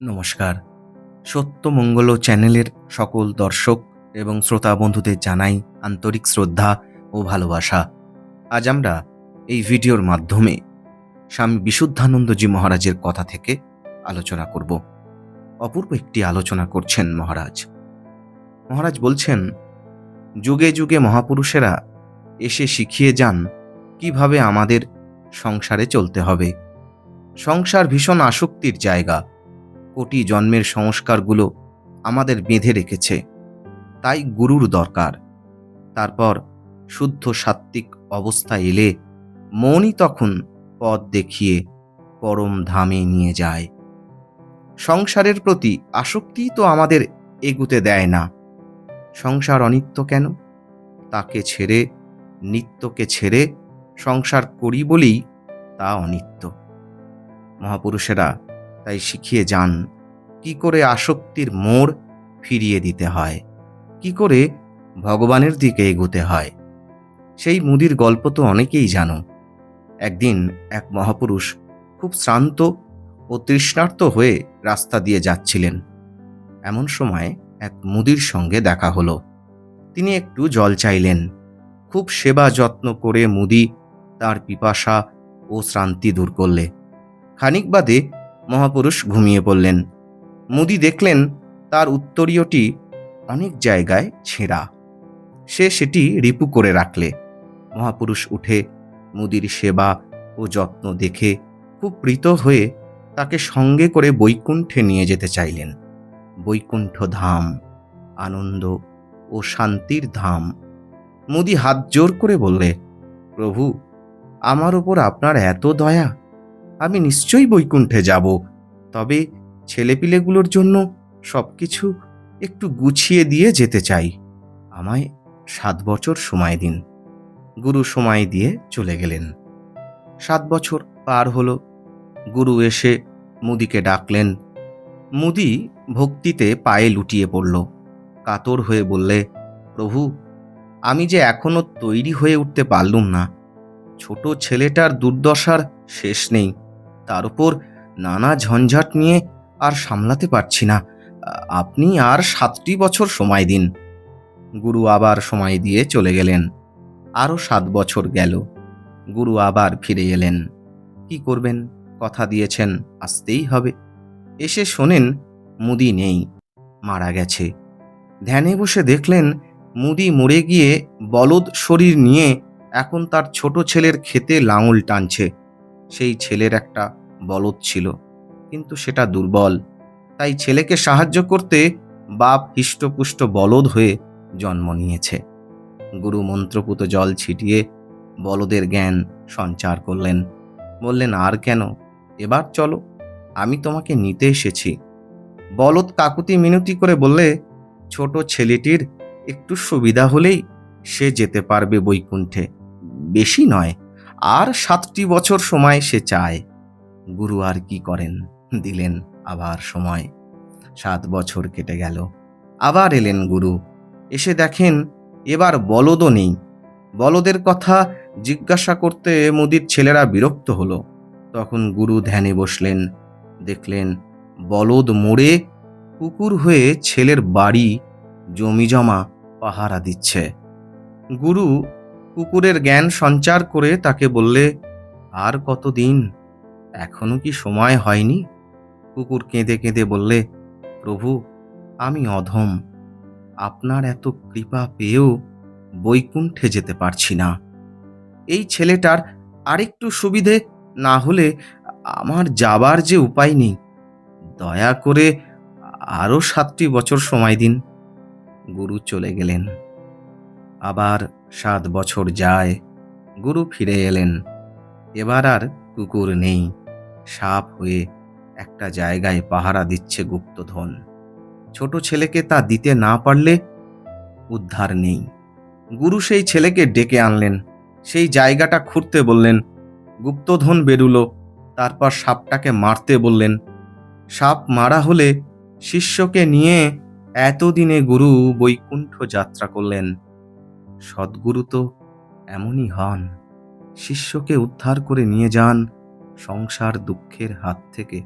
নমস্কার। সত্যমঙ্গল চ্যানেলের সকল দর্শক এবং শ্রোতা বন্ধুদের জানাই আন্তরিক শ্রদ্ধা ও ভালোবাসা। আজ আমরা এই ভিডিওর মাধ্যমে স্বামী বিশুদ্ধানন্দজি মহারাজের কথা থেকে আলোচনা করব। অপূর্ব একটি আলোচনা করছেন মহারাজ। মহারাজ বলছেন, যুগে যুগে মহাপুরুষেরা এসে শিখিয়ে যান কীভাবে আমাদের সংসারে চলতে হবে। সংসার ভীষণ আসক্তির জায়গা। কোটি জন্মের সংস্কারগুলো আমাদের বেঁধে রেখেছে। তাই গুরুর দরকার। তারপর শুদ্ধ সাত্ত্বিক অবস্থা এলে মনই তখন পথ দেখিয়ে পরম ধামে নিয়ে যায়। সংসারের প্রতি আসক্তি তো আমাদের এগুতে দেয় না। সংসার অনিত্য কেন? তাকে ছেড়ে, নিত্যকে ছেড়ে সংসার করি বলেই তা অনিত্য। মহাপুরুষেরা তাই শিখিয়ে যান, কি করে আসক্তির মোড় ফিরিয়ে দিতে হয়, কি করে ভগবানের দিকে এগোতে হয়। সেই মুদির গল্প তো অনেকেই জানো। একদিন এক মহাপুরুষ খুব শ্রান্ত ও তৃষ্ণার্ত হয়ে রাস্তা দিয়ে যাচ্ছিলেন। এমন সময় এক মুদির সঙ্গে দেখা হলো। তিনি একটু জল চাইলেন। খুব সেবা যত্ন করে মুদি তার পিপাসা ও শ্রান্তি দূর করলে। খানিক বাদে মহাপুরুষ ঘুমিয়ে পড়লেন। মুদি দেখলেন তার উত্তরীয়টি অনেক জায়গায় ছেঁড়া। সে সেটি রিপু করে রাখলে। মহাপুরুষ উঠে মুদির সেবা ও যত্ন দেখে খুব প্রীত হয়ে তাকে সঙ্গে করে বৈকুণ্ঠে নিয়ে যেতে চাইলেন। বৈকুণ্ঠ ধাম আনন্দ ও শান্তির ধাম। মুদি হাত জোর করে বললে, প্রভু, আমার ওপর আপনার এত দয়া আমি নিশ্চয়ই বৈকুণ্ঠে যাব। তবে ছেলেপিলেগুলোর জন্য সব কিছু একটু গুছিয়ে দিয়ে যেতে চাই। আমায় সাত বছর সময় দিন। গুরু সময় দিয়ে চলে গেলেন। সাত বছর পার হলো। গুরু এসে মুদিকে ডাকলেন। মুদি ভক্তিতে পায়ে লুটিয়ে পড়ল। কাতর হয়ে বললে, প্রভু, আমি যে এখনও তৈরি হয়ে উঠতে পারলুম না। ছোট ছেলেটার দুর্দশার শেষ নেই। তার উপর নানা ঝঞ্ঝাট নিয়ে আর সামলাতে পারছি না। আপনি আর সাতটি বছর সময় দিন। গুরু আবার সময় দিয়ে চলে গেলেন। আরও সাত বছর গেল। গুরু আবার ফিরে এলেন। কি করবেন? কথা দিয়েছেন, আসতেই হবে। এসে শোনেন, মুদি নেই, মারা গেছে। ধ্যানে বসে দেখলেন, মুদি মরে গিয়ে বলদ শরীর নিয়ে এখন তার ছোট ছেলের খেতে লাঙল টানছে। সেই ছেলের একটা বলদ ছিল। কিন্তু সেটা দুর্বল। তাই ছেলেকে সাহায্য করতে বাপ হিষ্টপুষ্ট বলদ হয়ে জন্ম নিয়েছে। গুরু মন্ত্রপুত জল ছিটিয়ে বলদের জ্ঞান সঞ্চার করলেন। বললেন, আর কেন? এবার চলো, আমি তোমাকে নিতে এসেছি। বলদ কাকুতি মিনতি করে বললে, ছোট ছেলেটির একটু সুবিধা হলেই সে যেতে পারবে বৈকুণ্ঠে। বেশি নয় আর সাতটি বছর সময় সে চায়। গুরু আর কি করেন? দিলেন আবার সময়। সাত বছর কেটে গেল। আবার এলেন গুরু। এসে দেখেন এবার বলদও নেই। বলদের কথা জিজ্ঞাসা করতে মুদির ছেলেরা বিরক্ত হলো। তখন গুরু ধ্যানে বসলেন। দেখলেন বলদ মোড়ে কুকুর হয়ে ছেলের বাড়ি জমি জমা পাহারা দিচ্ছে। গুরু কুকুরের জ্ঞান সঞ্চার করে তাকে বললে, আর কতদিন? এখনও কি সময় হয়নি? কুকুর কেঁদে কেঁদে বললে, প্রভু, আমি অধম। আপনার এত কৃপা পেয়েও বৈকুণ্ঠে যেতে পারছি না। এই ছেলেটার আরেকটু সুবিধে না হলে আমার যাবার যে উপায় নেই। দয়া করে আরও সাতটি বছর সময় দিন। গুরু চলে গেলেন। আবার সাত বছর যায়, গুরু ফিরে এলেন। এবার আর কুকুর নেই। সাপ হয়ে একটা জায়গায় পাহারা দিচ্ছে গুপ্তধন। ছোট ছেলেকে তা দিতে না পারলে উদ্ধার নেই। গুরু সেই ছেলেকে ডেকে আনলেন। সেই জায়গাটা খুঁড়তে বললেন, গুপ্তধন বেরুলো। তারপর সাপটাকে মারতে বললেন, সাপ মারা হলে শিষ্যকে নিয়ে এতদিনে গুরু বৈকুণ্ঠ যাত্রা করলেন। সদ্গুরু তো এমনই হন। শিষ্যকে উদ্ধার করে নিয়ে যান সংসার দুঃখের হাত থেকে।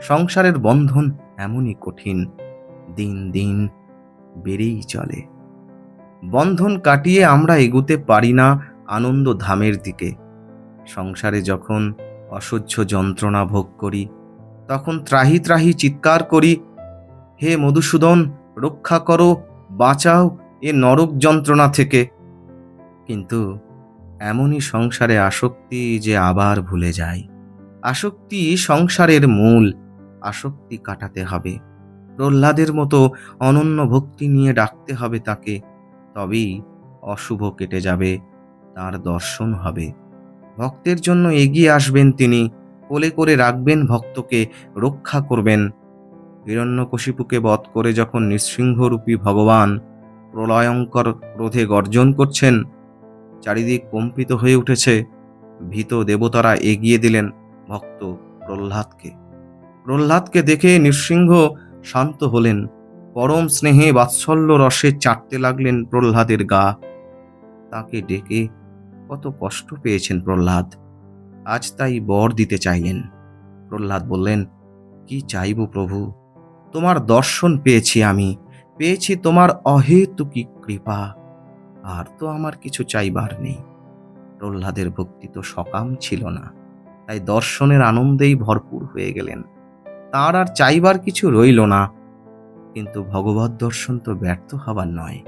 সংসারের বন্ধন এমনই কঠিন, দিন দিন বেড়েই চলে। বন্ধন কাটিয়ে আমরা এগুতে পারি না আনন্দ ধামের দিকে। সংসারে যখন অসহ্য যন্ত্রণা ভোগ করি, তখন ত্রাহি ত্রাহি চিৎকার করি, হে মধুসূদন, রক্ষা করো, বাঁচাও এ নরক যন্ত্রণা থেকে। কিন্তু এমনই সংসারে আসক্তি যে আবার ভুলে যায়। আসক্তি সংসারের মূল, আসক্তি কাটাতে হবে। প্রহ্লাদের মতো অনন্য ভক্তি নিয়ে ডাকতে হবে তাকে, তবেই অশুভ কেটে যাবে, তার দর্শন হবে। ভক্তের জন্য এগিয়ে আসবেন তিনি, কোলে করে রাখবেন ভক্তকে, রক্ষা করবেন। হিরণ্যকশিপুকে বধ করে যখন নৃসিংহরূপী ভগবান প্রলয়ঙ্কর ক্রোধে গর্জন করছেন। চারিদিক কম্পিত হয়ে উঠেছে। ভীত দেবতারা এগিয়ে দিলেন ভক্ত প্রহ্লাদকে। প্রহ্লাদকে দেখে নৃসিংহ শান্ত হলেন। পরম স্নেহে বাৎসল্য রসে চাটতে লাগলেন প্রহ্লাদের গা। তাকে ডেকে কত কষ্ট পেয়েছেন প্রহ্লাদ। আজ তাই বর দিতে চাইলেন। প্রহ্লাদ বললেন, কি চাইব প্রভু? তোমার দর্শন পেয়েছি আমি। পেয়েছি তোমার অহেতুকি কৃপা। আর তো আমার কিছু চাইবার নেই। প্রহ্লাদের ভক্তি তো সকাম ছিল না, তাই দর্শনের আনন্দেই ভরপুর হয়ে গেলেন। তার আর চাইবার কিছু রইল না। কিন্তু ভগবত দর্শন তো ব্যর্থ হবার নয়।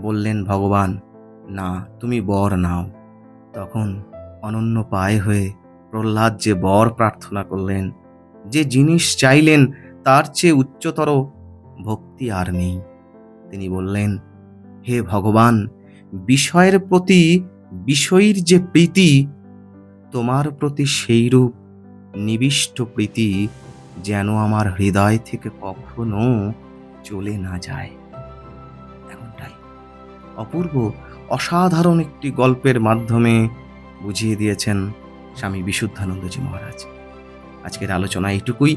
বললেন, ভগবান, না, তুমি বর নাও। তখন অনন্য পায়ে হয়ে প্রহ্লাদ যে বর প্রার্থনা করলেন, যে জিনিস চাইলেন, তার চেয়ে উচ্চতর ভক্তি আর নেই। তিনি বললেন, হে ভগবান, বিষয়ের প্রতি বিষয়ীর যে প্রীতি, তোমার প্রতি সেইরূপ নিবিষ্ট প্রীতি যেন আমার হৃদয় থেকে কখনো চলে না যায়। এমনটাই। অপূর্ব, অসাধারণ একটি গল্পের মাধ্যমে বুঝিয়ে দিয়েছেন স্বামী বিশুদ্ধানন্দজি মহারাজ। আজকের আলোচনা এইটুকুই।